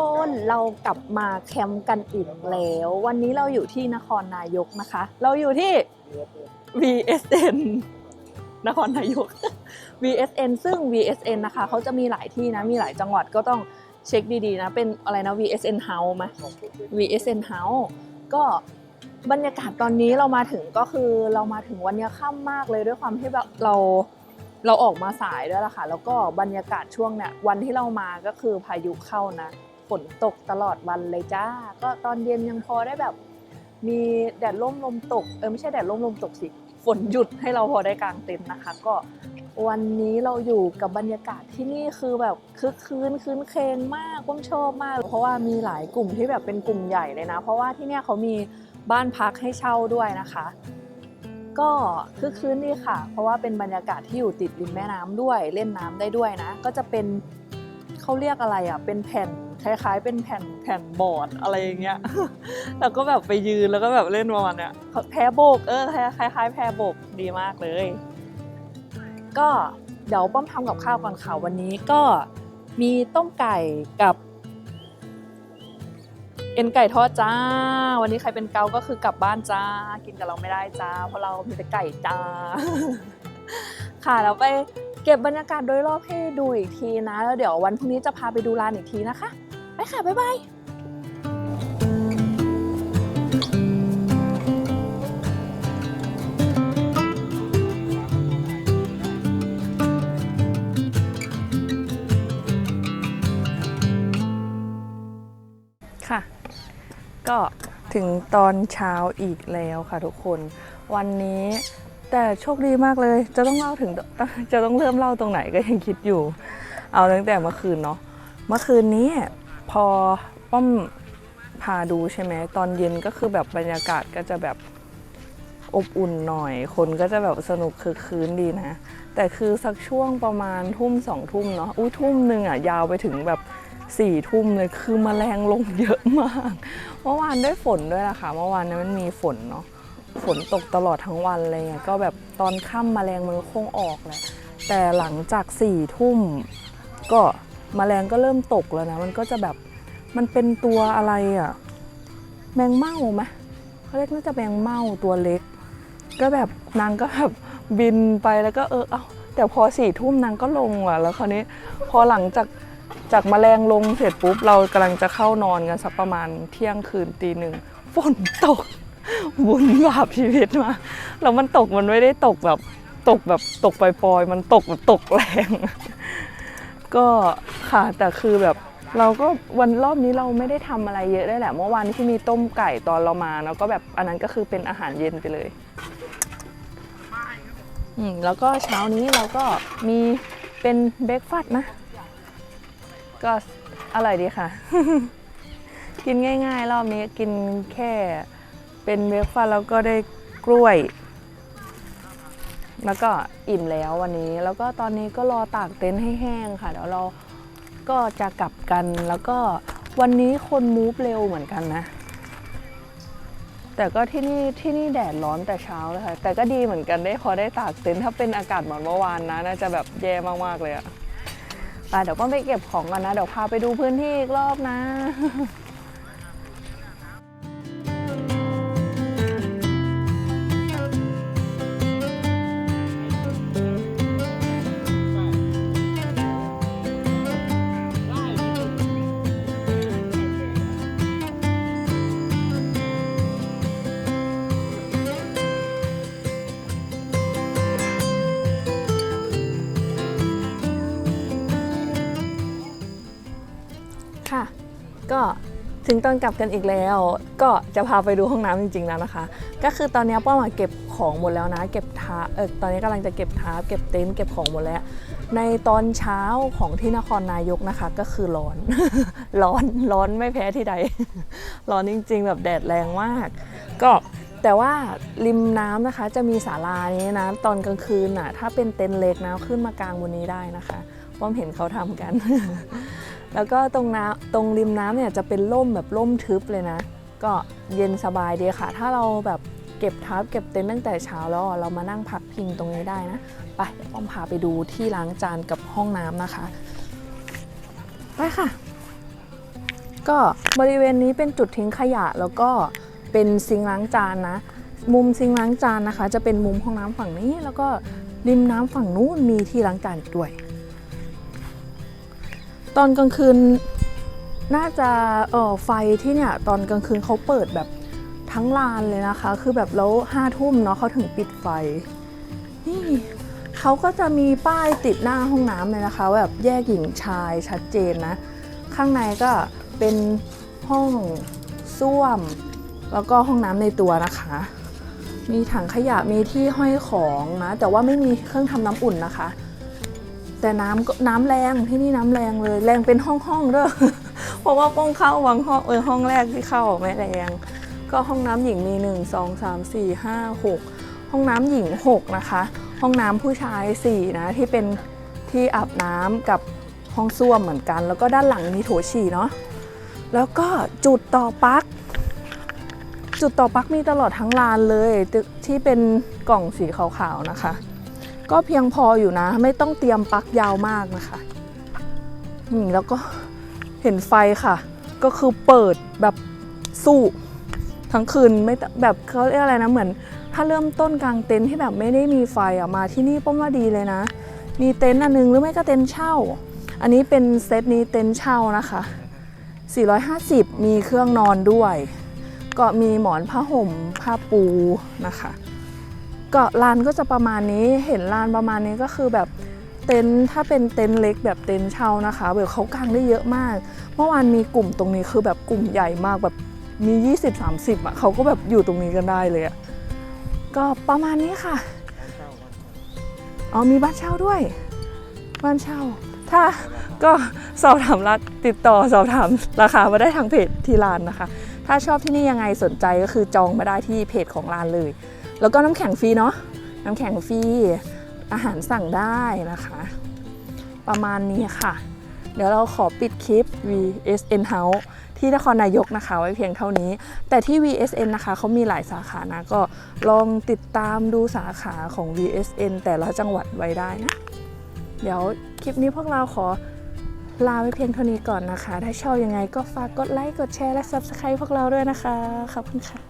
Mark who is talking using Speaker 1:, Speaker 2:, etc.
Speaker 1: คนเรากลับมาแคมป์กันอีกแล้ว วันนี้เราอยู่ที่นครนายกนะคะ เราอยู่ที่ VSN นครนายก VSN ซึ่ง VSN นะคะเขาจะมีหลายที่นะมีหลายจังหวัดก็ต้องเช็คดีๆนะ เป็นอะไรนะ VSN House ไหม VSN House ก็บรรยากาศตอนนี้เรามาถึงก็คือเรามาถึงวันเนี้ค่ำมากเลยด้วยความที่แบบเราเราออกมาสายด้วยล่ะค่ะ แล้วก็บรรยากาศช่วงเนี้ยวันที่เรามาก็คือพายุเข้านะ ฝนตกตลอดวันเลยจ้า ก็ตอนเย็นยังพอได้แบบ มีแดดร่มลมตก เออไม่ใช่แดดร่มลมตกสิ ฝนหยุดให้เราพอได้กางเต็นท์นะคะ ก็วันนี้เราอยู่กับบรรยากาศที่นี่คือแบบคึกคืนคืนเคงมากผมชอบมาก เพราะว่ามีหลายกลุ่มที่แบบเป็นกลุ่มใหญ่เลยนะ เพราะว่าที่เนี่ยเขามีบ้านพักให้เช่าด้วยนะคะ ก็คึกคืนดีค่ะ เพราะว่าเป็นบรรยากาศที่อยู่ติดริมแม่น้ำด้วย เล่นน้ำได้ด้วยนะ ก็จะเป็นเขาเรียกอะไรอะเป็นแผ่น คล้ายๆ เป็นแผ่นแผ่นบอร์ดอะไรอย่างเงี้ย แล้วก็แบบไปยืนแล้วก็แบบเล่นประมาณเนี้ยแพรโบกเออคล้ายๆ แพรโบกดีมากเลย ก็เดี๋ยวป้อมทำกับข้าวก่อนค่ะวันนี้ก็มีต้มไก่กับ เอ็นไก่ทอดจ้า วันนี้ใครเป็นเกาก็คือกลับบ้านจ้า กินกับเราไม่ได้จ้า เพราะเรามีแต่ไก่จ้า ค่ะแล้วไปเก็บบรรยากาศโดยรอบให้ดูอีกทีนะ แล้วเดี๋ยววันพรุ่งนี้จะพาไปดูร้านอีกทีนะคะ ไปค่ะ บ๊ายบายค่ะ ก็ถึงตอนเช้าอีกแล้วค่ะทุกคน วันนี้แต่โชคดีมากเลย จะต้องเล่าถึงจะต้องเริ่มเล่าตรงไหนก็ยังคิดอยู่ เอาตั้งแต่เมื่อคืนเนาะเมื่อคืนนี้ พอป้อมพาดูใช่ไหมตอนเย็นก็คือแบบบรรยากาศก็จะแบบอบอุ่นหน่อย คนก็จะแบบสนุกคือคืนดีนะ แต่คือสักช่วงประมาณทุ่มสองทุ่มเนาะอุ้ยทุ่มหนึ่งอะยาวไปถึงแบบสี่ทุ่มเลยคือมแมลงลงเยอะมากเมื่อวานได้ฝนด้วยล่ะค่ะเมื่อวานนี้นมันมีฝนเนาะฝนตกตลอดทั้งวันเลยไงก็แบบตอนค่ำมแมลงมันคงออกแหละแต่หลังจากสี่ทุ่มก็ มแมลงก็เริ่มตกแล้วนะ มันก็จะแบบมันเป็นตัวอะไรอะ่ะแมงเม่าไหมเขาเรียกน่าจะแมงเม่าตัวเล็ก ก็แบบนางก็แบบบินไปแล้วก็เออเอ้าแต่พอสี่ทุ่มนางก็ลงอะ แล้วคราวนี้พอหลังจากจากแมลงลงเสร็จปุ๊บเรากำลังจะเข้านอนกันสักประมาณเที่ยงคืนตีหนึ่งฝนตกบุญบาปชีวิตมาแล้วมันตกมันไม่ได้ตกแบบตกแบบตกปล่อยๆมันตกแบบตกแรง ก็ค่ะแต่คือแบบเราก็วันรอบนี้เราไม่ได้ทำอะไรเยอะได้แหละเมื่อวานที่มีต้มไก่ตอนเรามาเนาะก็แบบอันนั้นก็คือเป็นอาหารเย็นไปเลยอืมแล้วก็เช้านี้เราก็มีเป็นเบรกฟาสต์นะ ก็อร่อยดีค่ะ กินง่าย ๆ รอบนี้กินแค่เป็นเบรกฟาสต์แล้วก็ได้กล้วย แล้วก็อิ่มแล้ววันนี้ แล้วก็ตอนนี้ก็รอตากเต็นท์ให้แห้งค่ะเดี๋ยวเราก็จะกลับกันแล้วก็วันนี้คนมูฟเร็วเหมือนกันนะ แต่ก็ที่นี่ที่นี่แดดร้อนแต่เช้าเลยค่ะ แต่ก็ดีเหมือนกันได้พอได้ตากเต็นท์ถ้าเป็นอากาศเหมือนเมื่อวานนะน่าจะแบบแย่มากๆเลยอะไปเดี๋ยวก็ไปเก็บของกันนะ เดี๋ยวพาไปดูพื้นที่อีกรอบนะ ก็ถึงตอนกลับกันอีกแล้ว ก็จะพาไปดูห้องน้ำจริงๆแล้วนะคะ ก็คือตอนนี้ป้ามาเก็บของหมดแล้วนะ เก็บท้าเออตอนนี้กำลังจะเก็บท้าเก็บเต็นท์เก็บของหมดแล้ว ในตอนเช้าของที่นครนายกนะคะ ก็คือร้อน ร้อนร้อนไม่แพ้ที่ใด ร้อนจริง ๆ แบบแดดแรงมาก ก็แต่ว่าริมน้ำนะคะจะมีศาลานี้นะ ตอนกลางคืนน่ะถ้าเป็นเต็นท์เล็กนะขึ้นมากลางบนนี้ได้นะคะป้อมเห็นเขาทำกัน แล้วก็ตรงน้ำตรงริมน้ำเนี่ยจะเป็นร่มแบบร่มทึบเลยนะ ก็เย็นสบายดีค่ะ ถ้าเราแบบเก็บทับเก็บเต็นท์ตั้งแต่เช้าแล้วเรามานั่งพักพิงตรงนี้ได้นะ ไปเดี๋ยวป้อมพาไปดูที่ล้างจานกับห้องน้ำนะคะ ไปค่ะ ก็บริเวณนี้เป็นจุดทิ้งขยะแล้วก็เป็นซิงล้างจานนะ มุมซิงล้างจานนะคะ จะเป็นมุมห้องน้ำฝั่งนี้ แล้วก็ริมน้ำฝั่งนู้นมีที่ล้างจานอีกด้วย ตอนกลางคืนน่าจะเออไฟที่เนี่ยตอนกลางคืนเขาเปิดแบบทั้งลานเลยนะคะ คือแบบแล้วห้าทุ่มเนาะเขาถึงปิดไฟ นี่เขาก็จะมีป้ายติดหน้าห้องน้ำเลยนะคะ แบบแยกหญิงชายชัดเจนนะ ข้างในก็เป็นห้องส้วม แล้วก็ห้องน้ำในตัวนะคะ มีถังขยะมีที่ห้อยของนะ แต่ว่าไม่มีเครื่องทำน้ำอุ่นนะคะ แต่น้ำก็น้ำแรงที่นี่น้ำแรงเลย แรงเป็นห้องห้องๆเด้อเพราะว่าป้องเข้าวังห้องเออห้องแรกที่เข้าไม่แรง ก็ห้องน้ำหญิงมี 1 2 3 4 5 6 ห้องน้ำหญิง 6 นะคะ ห้องน้ำผู้ชาย 4 นะ ที่เป็นที่อาบน้ำกับห้องส้วมเหมือนกัน แล้วก็ด้านหลังมีโถฉี่เนาะแล้วก็จุดต่อปลั๊กจุดต่อปลั๊กมีตลอดทั้งลานเลยที่เป็นกล่องสีขาวๆนะคะ ก็เพียงพออยู่นะ ไม่ต้องเตรียมปลั๊กยาวมากนะคะนี่แล้วก็เห็นไฟค่ะ ก็คือเปิดแบบสู้ทั้งคืนไม่แบบเขาเรียกอะไรนะเหมือน ถ้าเริ่มต้นกลางเต็นท์ที่แบบไม่ได้มีไฟอะมาที่นี่ป้อมว่าดีเลยนะ มีเต็นท์อันนึงหรือไม่ก็เต็นท์เช่า อันนี้เป็นเซตนี้เต็นท์เช่านะคะ 450 มีเครื่องนอนด้วย ก็มีหมอนผ้าห่มผ้าปูนะคะ ก็ลานก็จะประมาณนี้เห็นลานประมาณนี้ก็คือแบบเต็นท์ถ้าเป็นเต็นท์เล็กแบบเต็นท์เช่านะคะแบบเขากางได้เยอะมาก เมื่อวานมีกลุ่มตรงนี้คือแบบกลุ่มใหญ่มากแบบมี 20-30อะเขาก็แบบอยู่ตรงนี้กันได้เลยอะก็ประมาณนี้ค่ะอ๋อมีบ้านเช่าด้วย บ้านเช่า ถ้าก็สอบถามรัดติดต่อสอบถามราคามาได้ทางเพจที่ร้านนะคะ ถ้าชอบที่นี่ยังไงสนใจก็คือจองมาได้ที่เพจของร้านเลย แล้วก็น้ำแข็งฟรีเนาะน้ำแข็งฟรีอาหารสั่งได้นะคะ ประมาณนี้ค่ะ เดี๋ยวเราขอปิดคลิป VSN House ที่นครนายกนะคะไว้เพียงเท่านี้ แต่ที่ VSN นะคะเขามีหลายสาขานะก็ลองติดตามดูสาขาของ VSN แต่ละจังหวัดไว้ได้นะ เดี๋ยวคลิปนี้พวกเราขอลาไว้เพียงเท่านี้ก่อนนะคะ ถ้าชอบยังไงก็ฝากกดไลค์ กดแชร์ และ Subscribe พวกเราด้วยนะคะ ขอบคุณค่ะ